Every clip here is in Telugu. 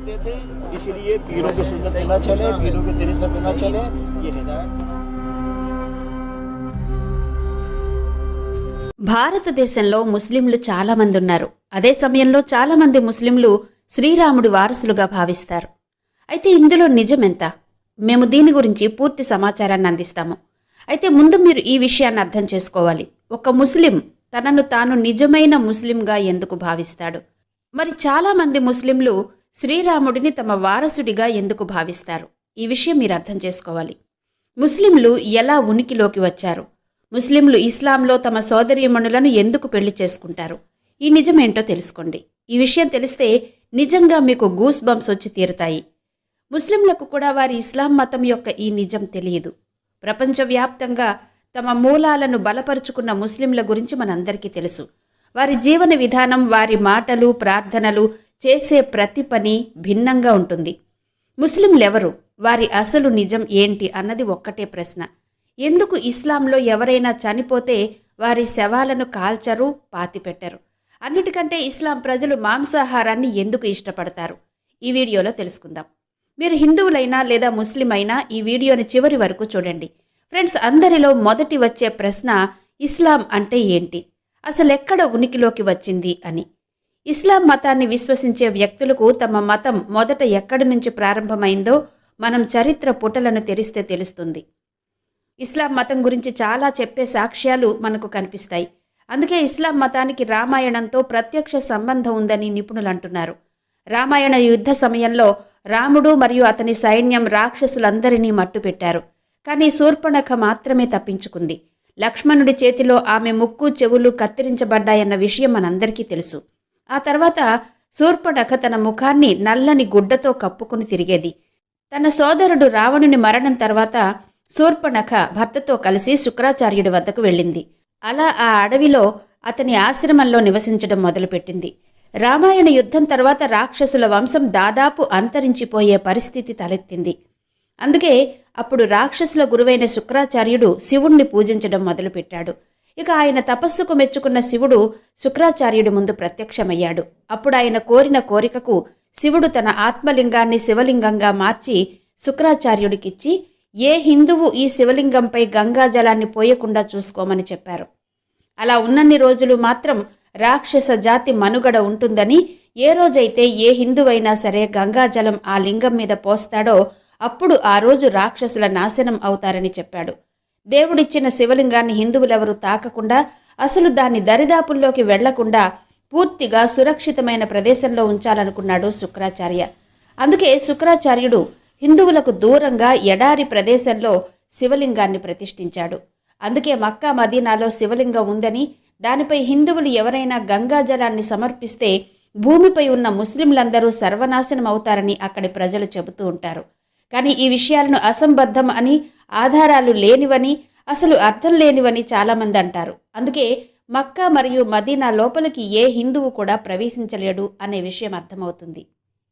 मानते थे इसलिए पीरों की सुन्नत पे न चले पीरों के तरीके पे न चले ये हिदायत భారతదేశంలో ముస్లింలు చాలా మంది ఉన్నారు అదే సమయంలో చాలా మంది ముస్లింలు శ్రీరాముడి వారసులుగా భావిస్తారు అయితే ఇందులో నిజమెంత మేము దీని గురించి పూర్తి సమాచారాన్ని అందిస్తాము అయితే ముందు మీరు ఈ విషయాన్ని అర్థం చేసుకోవాలి ఒక ముస్లిం తనను తాను నిజమైన ముస్లింగా ఎందుకు భావిస్తాడు మరి చాలా మంది ముస్లింలు శ్రీరాముడిని తమ వారసుడిగా ఎందుకు భావిస్తారు? ఈ విషయం మీరు అర్థం చేసుకోవాలి. ముస్లింలు ఎలా ఉనికిలోకి వచ్చారు? ముస్లింలు ఇస్లాంలో తమ సోదరీమణులను ఎందుకు పెళ్ళి చేసుకుంటారు? ఈ నిజమేంటో తెలుసుకోండి. ఈ విషయం తెలిస్తే నిజంగా మీకు గూస్ బంప్స్ వచ్చి తీరుతాయి. ముస్లింలకు కూడా వారి ఇస్లాం మతం యొక్క ఈ నిజం తెలియదు. ప్రపంచవ్యాప్తంగా తమ మూలాలను బలపరుచుకున్న ముస్లింల గురించి మనందరికీ తెలుసు. వారి జీవన విధానం వారి మాటలు ప్రార్థనలు చేసే ప్రతి పని భిన్నంగా ఉంటుంది. ముస్లింలెవరు? వారి అసలు నిజం ఏంటి అన్నది ఒక్కటే ప్రశ్న. ఎందుకు ఇస్లాంలో ఎవరైనా చనిపోతే వారి శవాలను కాల్చరు పాతిపెట్టరు అన్నిటికంటే ఇస్లాం ప్రజలు మాంసాహారాన్ని ఎందుకు ఇష్టపడతారు? ఈ వీడియోలో తెలుసుకుందాం. మీరు హిందువులైనా లేదా ముస్లిం అయినా ఈ వీడియోని చివరి వరకు చూడండి. ఫ్రెండ్స్ అందరిలో మొదటి వచ్చే ప్రశ్న ఇస్లాం అంటే ఏంటి? అసలెక్కడ ఉనికిలోకి వచ్చింది అని. ఇస్లాం మతాన్ని విశ్వసించే వ్యక్తులకు తమ మతం మొదట ఎక్కడి నుంచి ప్రారంభమైందో మనం చరిత్ర పుటలను తెరిస్తే తెలుస్తుంది. ఇస్లాం మతం గురించి చాలా చెప్పే సాక్ష్యాలు మనకు కనిపిస్తాయి. అందుకే ఇస్లాం మతానికి రామాయణంతో ప్రత్యక్ష సంబంధం ఉందని నిపుణులు అంటున్నారు. రామాయణ యుద్ధ సమయంలో రాముడు మరియు అతని సైన్యం రాక్షసులందరినీ మట్టుపెట్టారు. కానీ శూర్పణఖ మాత్రమే తప్పించుకుంది. లక్ష్మణుడి చేతిలో ఆమె ముక్కు చెవులు కత్తిరించబడ్డాయన్న విషయం మనందరికీ తెలుసు. ఆ తర్వాత శూర్పణఖ తన ముఖాన్ని నల్లని గుడ్డతో కప్పుకుని తిరిగేది. తన సోదరుడు రావణుని మరణం తర్వాత శూర్పణఖ భర్తతో కలిసి శుక్రాచార్యుడి వద్దకు వెళ్ళింది. అలా ఆ అడవిలో అతని ఆశ్రమంలో నివసించడం మొదలుపెట్టింది. రామాయణ యుద్ధం తర్వాత రాక్షసుల వంశం దాదాపు అంతరించిపోయే పరిస్థితి తలెత్తింది. అందుకే అప్పుడు రాక్షసుల గురువైన శుక్రాచార్యుడు శివుణ్ణి పూజించడం మొదలుపెట్టాడు. ఇక ఆయన తపస్సుకు మెచ్చుకున్న శివుడు శుక్రాచార్యుడి ముందు ప్రత్యక్షమయ్యాడు. అప్పుడు ఆయన కోరిన కోరికకు శివుడు తన ఆత్మలింగాన్ని శివలింగంగా మార్చి శుక్రాచార్యుడికిచ్చి ఏ హిందువు ఈ శివలింగంపై గంగాజలాన్ని పోయకుండా చూసుకోమని చెప్పారు. అలా ఉన్నన్ని రోజులు మాత్రం రాక్షస జాతి మనుగడ ఉంటుందని ఏ రోజైతే ఏ హిందువైనా సరే గంగాజలం ఆ లింగం మీద పోస్తాడో అప్పుడు ఆ రోజు రాక్షసుల నాశనం అవుతారని చెప్పాడు. దేవుడిచ్చిన శివలింగాన్ని హిందువులెవరూ తాకకుండా అసలు దాని దరిదాపుల్లోకి వెళ్ళకుండా పూర్తిగా సురక్షితమైన ప్రదేశంలో ఉంచాలనుకున్నాడు శుక్రాచార్య. అందుకే శుక్రాచార్యుడు హిందువులకు దూరంగా ఎడారి ప్రదేశంలో శివలింగాన్ని ప్రతిష్ఠించాడు. అందుకే మక్కా మదీనాలో శివలింగం ఉందని దానిపై హిందువులు ఎవరైనా గంగాజలాన్ని సమర్పిస్తే భూమిపై ఉన్న ముస్లింలందరూ సర్వనాశనం అవుతారని అక్కడి ప్రజలు చెబుతూ ఉంటారు. కానీ ఈ విషయాలను అసంబద్ధం అని ఆధారాలు లేనివని అసలు అర్థం లేనివని చాలామంది అంటారు. అందుకే మక్కా మరియు మదీనా లోపలికి ఏ హిందువు కూడా ప్రవేశించలేడు అనే విషయం అర్థమవుతుంది.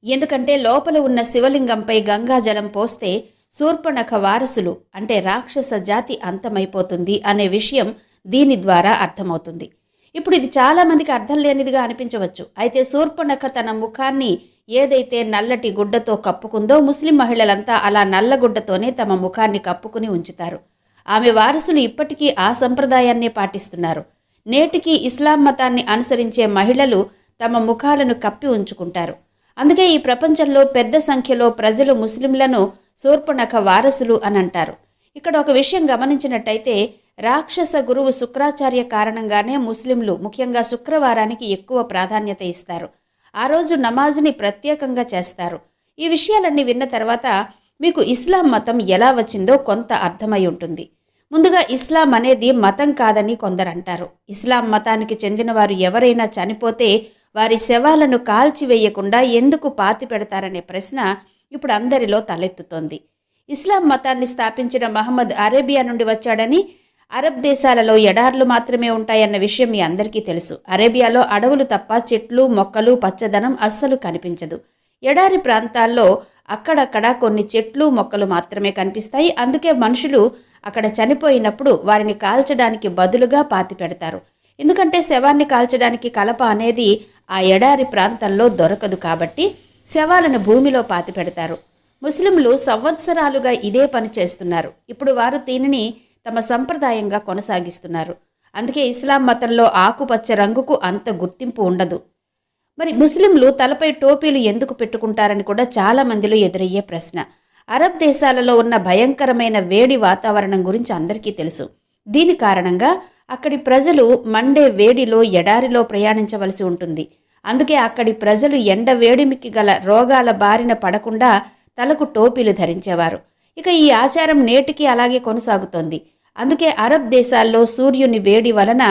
ఎందుకంటే లోపల ఉన్న శివలింగంపై గంగాజలం పోస్తే శూర్పణఖ వారసులు అంటే రాక్షస జాతి అంతమైపోతుంది అనే విషయం దీని ద్వారా అర్థమవుతుంది. ఇప్పుడు ఇది చాలామందికి అర్థం లేనిదిగా అనిపించవచ్చు. అయితే శూర్పణఖ తన ముఖాన్ని ఏదైతే నల్లటి గుడ్డతో కప్పుకుందో ముస్లిం మహిళలంతా అలా నల్లగుడ్డతోనే తమ ముఖాన్ని కప్పుకుని ఉంచుతారు. ఆమె వారసులు ఇప్పటికీ ఆ సంప్రదాయాన్నే పాటిస్తున్నారు. నేటికి ఇస్లాం మతాన్ని అనుసరించే మహిళలు తమ ముఖాలను కప్పి ఉంచుకుంటారు. అందుకే ఈ ప్రపంచంలో పెద్ద సంఖ్యలో ప్రజలు ముస్లింలను శూర్పణఖ వారసులు అని అంటారు ఇక్కడ ఒక విషయం గమనించినట్టయితే రాక్షస గురువు శుక్రాచార్య కారణంగానే ముస్లింలు ముఖ్యంగా శుక్రవారానికి ఎక్కువ ప్రాధాన్యత ఇస్తారు. ఆ రోజు నమాజ్ని ప్రత్యేకంగా చేస్తారు. ఈ విషయాలన్నీ విన్న తర్వాత మీకు ఇస్లాం మతం ఎలా వచ్చిందో కొంత అర్థమై ఉంటుంది. ముందుగా ఇస్లాం అనేది మతం కాదని కొందరు అంటారు. ఇస్లాం మతానికి చెందిన వారు ఎవరైనా చనిపోతే వారి శవాలను కాల్చివేయకుండా ఎందుకు పాతి పెడతారనే ప్రశ్న ఇప్పుడు అందరిలో తలెత్తుతోంది. ఇస్లాం మతాన్ని స్థాపించిన మహమ్మద్ అరేబియా నుండి వచ్చాడని అరబ్ దేశాలలో ఎడార్లు మాత్రమే ఉంటాయన్న విషయం మీ అందరికీ తెలుసు. అరేబియాలో అడవులు తప్ప చెట్లు మొక్కలు పచ్చదనం అస్సలు కనిపించదు. ఎడారి ప్రాంతాల్లో అక్కడక్కడ కొన్ని చెట్లు మొక్కలు మాత్రమే కనిపిస్తాయి. అందుకే మనుషులు అక్కడ చనిపోయినప్పుడు వారిని కాల్చడానికి బదులుగా పాతి పెడతారు. ఎందుకంటే శవాన్ని కాల్చడానికి కలప అనేది ఆ ఎడారి ప్రాంతంలో దొరకదు కాబట్టి శవాలను భూమిలో పాతి పెడతారు. ముస్లింలు సంవత్సరాలుగా ఇదే పని చేస్తున్నారు. ఇప్పుడు వారు దీనిని తమ సంప్రదాయంగా కొనసాగిస్తున్నారు. అందుకే ఇస్లాం మతంలో ఆకుపచ్చ రంగుకు అంత గుర్తింపు ఉండదు. మరి ముస్లింలు తలపై టోపీలు ఎందుకు పెట్టుకుంటారని కూడా చాలా మందిలో ఎదురయ్యే ప్రశ్న. అరబ్ దేశాలలో ఉన్న భయంకరమైన వేడి వాతావరణం గురించి అందరికీ తెలుసు. దీని కారణంగా అక్కడి ప్రజలు మండే వేడిలో ఎడారిలో ప్రయాణించవలసి ఉంటుంది. అందుకే అక్కడి ప్రజలు ఎండ వేడిమికి గల రోగాల బారిన పడకుండా తలకు టోపీలు ధరించేవారు. ఇక ఈ ఆచారం నేటికి అలాగే కొనసాగుతోంది. అందుకే అరబ్ దేశాల్లో సూర్యుని వేడి వలన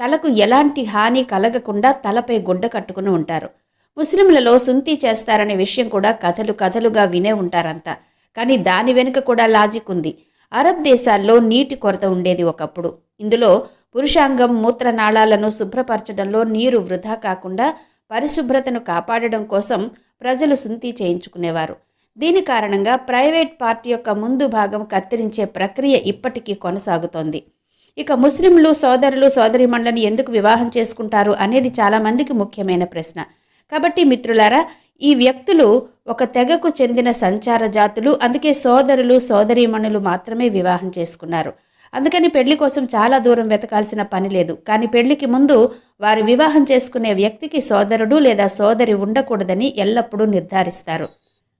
తలకు ఎలాంటి హాని కలగకుండా తలపై గుడ్డ కట్టుకుని ఉంటారు. ముస్లింలలో సుంతి చేస్తారనే విషయం కూడా కథలు కథలుగా వినే ఉంటారంతా కానీ దాని వెనుక కూడా లాజిక్ ఉంది. అరబ్ దేశాల్లో నీటి కొరత ఉండేది ఒకప్పుడు. ఇందులో పురుషాంగం మూత్రనాళాలను శుభ్రపరచడంలో నీరు వృధా కాకుండా పరిశుభ్రతను కాపాడడం కోసం ప్రజలు సుంతి చేయించుకునేవారు. దీని కారణంగా ప్రైవేట్ పార్టీ యొక్క ముందు భాగం కత్తిరించే ప్రక్రియ ఇప్పటికీ కొనసాగుతోంది. ఇక ముస్లింలు సోదరులు సోదరిమణులను ఎందుకు వివాహం చేసుకుంటారు అనేది చాలామందికి ముఖ్యమైన ప్రశ్న. కాబట్టి మిత్రులారా ఈ వ్యక్తులు ఒక తెగకు చెందిన సంచార జాతులు అందుకే సోదరులు సోదరీమణులు మాత్రమే వివాహం చేసుకున్నారు. అందుకని పెళ్ళి కోసం చాలా దూరం వెతకాల్సిన పని లేదు. కానీ పెళ్ళికి ముందు వారు వివాహం చేసుకునే వ్యక్తికి సోదరుడు లేదా సోదరి ఉండకూడదని ఎల్లప్పుడూ నిర్ధారిస్తారు.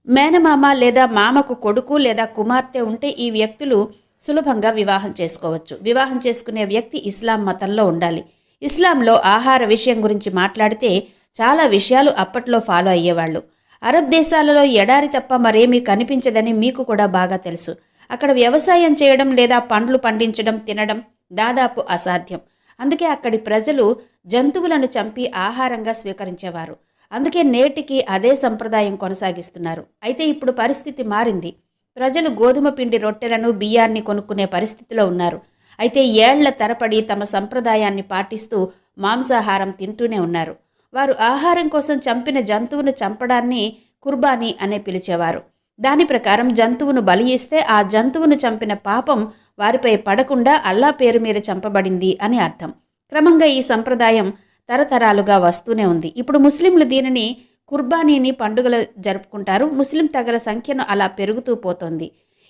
మేనమామ లేదా మామకు కొడుకు లేదా కుమార్తె ఉంటే ఈ వ్యక్తులు సులభంగా వివాహం చేసుకోవచ్చు. వివాహం చేసుకునే వ్యక్తి ఇస్లాం మతంలో ఉండాలి. ఇస్లాంలో ఆహార విషయం గురించి మాట్లాడితే చాలా విషయాలు అప్పట్లో ఫాలో అయ్యేవాళ్ళు. అరబ్ దేశాలలో ఎడారి తప్ప మరేమీ కనిపించదని మీకు కూడా బాగా తెలుసు. అక్కడ వ్యవసాయం చేయడం లేదా పండ్లు పండించడం తినడం దాదాపు అసాధ్యం. అందుకే అక్కడి ప్రజలు జంతువులను చంపి ఆహారంగా స్వీకరించేవారు. అందుకే నేటికి అదే సంప్రదాయం కొనసాగిస్తున్నారు. అయితే ఇప్పుడు పరిస్థితి మారింది. ప్రజలు గోధుమ పిండి రొట్టెలను బియ్యాన్ని కొనుక్కునే పరిస్థితిలో ఉన్నారు. అయితే ఏళ్ళ తరపడి తమ సంప్రదాయాన్ని పాటిస్తూ మాంసాహారం తింటూనే ఉన్నారు. వారు ఆహారం కోసం చంపిన జంతువును చంపడాన్ని కుర్బానీ అనే పిలిచేవారు. దాని ప్రకారం జంతువును బలి ఇస్తే ఆ జంతువును చంపిన పాపం వారిపై పడకుండా అల్లా పేరు మీద చంపబడింది అని అర్థం. క్రమంగా ఈ సంప్రదాయం తరతరాలుగా వస్తూనే ఉంది. ఇప్పుడు ముస్లింలు దీనిని కుర్బానీని పండుగలు జరుపుకుంటారు. ముస్లిం తెగల సంఖ్యను అలా పెరుగుతూ పోతోంది.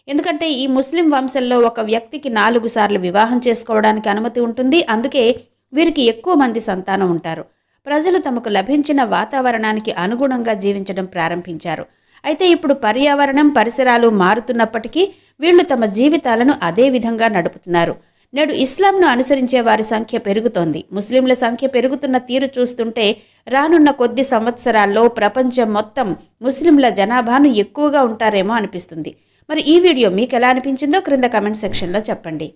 ఎందుకంటే ఈ ముస్లిం వంశంలో ఒక వ్యక్తికి నాలుగు సార్లు వివాహం చేసుకోవడానికి అనుమతి ఉంటుంది. అందుకే వీరికి ఎక్కువ మంది సంతానం ఉంటారు. ప్రజలు తమకు లభించిన వాతావరణానికి అనుగుణంగా జీవించడం ప్రారంభించారు. అయితే ఇప్పుడు పర్యావరణం పరిసరాలు మారుతున్నప్పటికీ వీళ్ళు తమ జీవితాలను అదే విధంగా నడుపుతున్నారు. నేడు ఇస్లాంను అనుసరించే వారి సంఖ్య పెరుగుతోంది. ముస్లింల సంఖ్య పెరుగుతున్న తీరు చూస్తుంటే రానున్న కొద్ది సంవత్సరాల్లో ప్రపంచం మొత్తం ముస్లింల జనాభాను ఎక్కువగా ఉంటారేమో అనిపిస్తుంది. మరి ఈ వీడియో మీకు ఎలా అనిపించిందో క్రింద కమెంట్ సెక్షన్లో చెప్పండి.